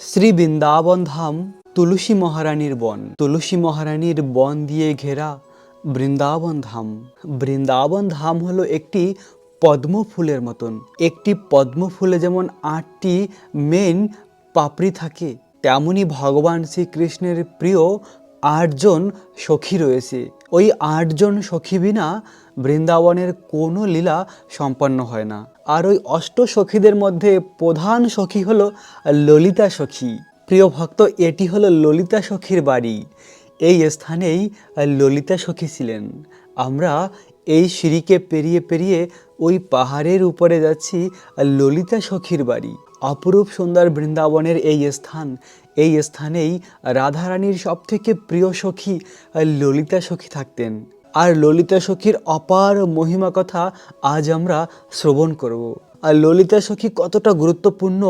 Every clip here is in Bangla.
শ্রী বৃন্দাবন ধাম তুলসী মহারানীর বন। তুলসী মহারানীর বন দিয়ে ঘেরা বৃন্দাবন ধাম বৃন্দাবন ধাম হলো একটি পদ্ম ফুলের মতন। একটি পদ্ম ফুলে যেমন আটটি মেন পাপড়ি থাকে, তেমনি ভগবান শ্রীকৃষ্ণের প্রিয় আটজন সখী রয়েছে। ওই আটজন সখী বিনা বৃন্দাবনের কোনো লীলা সম্পন্ন হয় না। আর ওই অষ্ট সখীদের মধ্যে প্রধান সখী হলো ললিতা সখী। প্রিয় ভক্ত, এটি হলো ললিতা সখীর বাড়ি। এই স্থানেই ললিতা সখী ছিলেন। আমরা এই সিঁড়িকে পেরিয়ে পেরিয়ে ওই পাহাড়ের উপরে যাচ্ছি ললিতা সখীর বাড়ি। অপরূপ সুন্দর বৃন্দাবনের এই স্থান, এই স্থানেই রাধারানীর সব থেকে প্রিয় সখী ললিতা সখী থাকতেন। আর ললিতা সখীর অপার মহিমা কথা আজ আমরা শ্রবণ করব। আর ললিতা সখী কতটা গুরুত্বপূর্ণ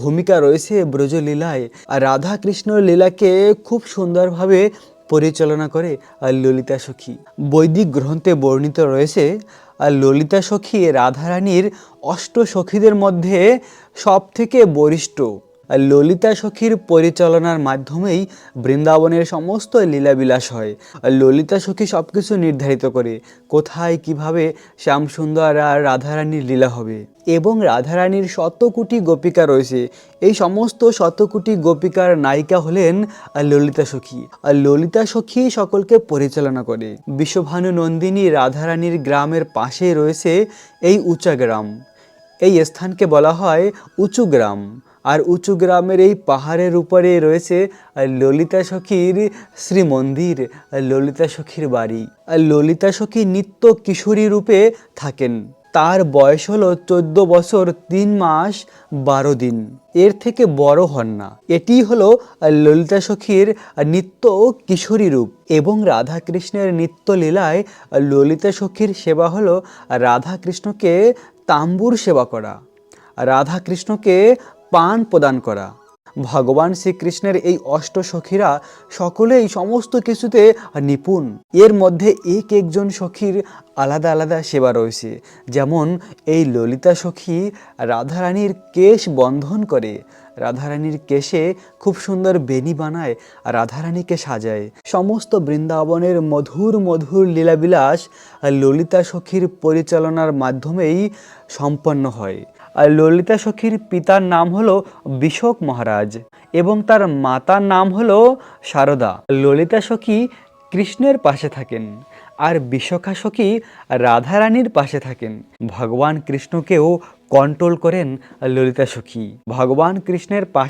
ভূমিকা রয়েছে ব্রজলীলায়। আর রাধা কৃষ্ণর লীলাকে খুব সুন্দরভাবে পরিচালনা করে ললিতা সখী। বৈদিক গ্রন্থে বর্ণিত রয়েছে ললিতা সখী রাধারানীর অষ্ট সখীদের মধ্যে সবথেকে বরিষ্ঠ। ললিতা সখীর পরিচালনার মাধ্যমেই বৃন্দাবনের সমস্ত লীলাবিলাস হয়। ললিতা সখী সব কিছু নির্ধারিত করে কোথায়, কীভাবে শ্যামসুন্দর আর রাধারানীর লীলা হবে এবং রাধারানীর শত কোটি গোপিকা রয়েছে। এই সমস্ত শতকোটি গোপিকার নায়িকা হলেন ললিতা সখী। আর ললিতা সখী সকলকে পরিচালনা করে। বিশ্বভানু নন্দিনী রাধারানীর গ্রামের পাশেই রয়েছে এই উঁচা গ্রাম। এই স্থানকে বলা হয় উঁচু গ্রাম। আর উঁচু গ্রামের এই পাহাড়ের উপরে রয়েছে ললিতা সখীর শ্রী মন্দির ললিতা সখীর বাড়ি। ললিতা সখী নিত্য কিশোরী রূপে থাকেন। তার বয়স হলো চোদ্দ বছর তিন মাস বারো দিন। এর থেকে বড় হন না। এটি হলো ললিতা সখীর নিত্য কিশোরী রূপ এবং রাধা কৃষ্ণের নিত্য লীলায় ললিতা সখীর সেবা হলো রাধা কৃষ্ণকে তাম্বুর সেবা করা। রাধা কৃষ্ণকে পান প্রদান করা। ভগবান শ্রীকৃষ্ণের এই অষ্ট সখীরা সকলেই সমস্ত কিছুতে নিপুণ। এর মধ্যে এক একজন সখীর আলাদা আলাদা সেবা রয়েছে। যেমন এই ললিতা সখী রাধারানীর কেশ বন্ধন করে। রাধারানীর কেশে খুব সুন্দর বেনি বানায় আর রাধারানীকে সাজায়। সমস্ত বৃন্দাবনের মধুর মধুর লীলাবিলাস ললিতা সখীর পরিচালনার মাধ্যমেই সম্পন্ন হয়। ললিতা সখীর পিতার নাম হলো বিশোক মহারাজ এবং তার মাতার নাম হলো সারদা। ললিতা সখী কৃষ্ণের পাশে থাকেন আর বিশোখা সখী রাধারানীর পাশে থাকেন। ভগবান কৃষ্ণকেও কন্ট্রোল করেন ললিতা সখী। ভগবান কৃষ্ণের পাশে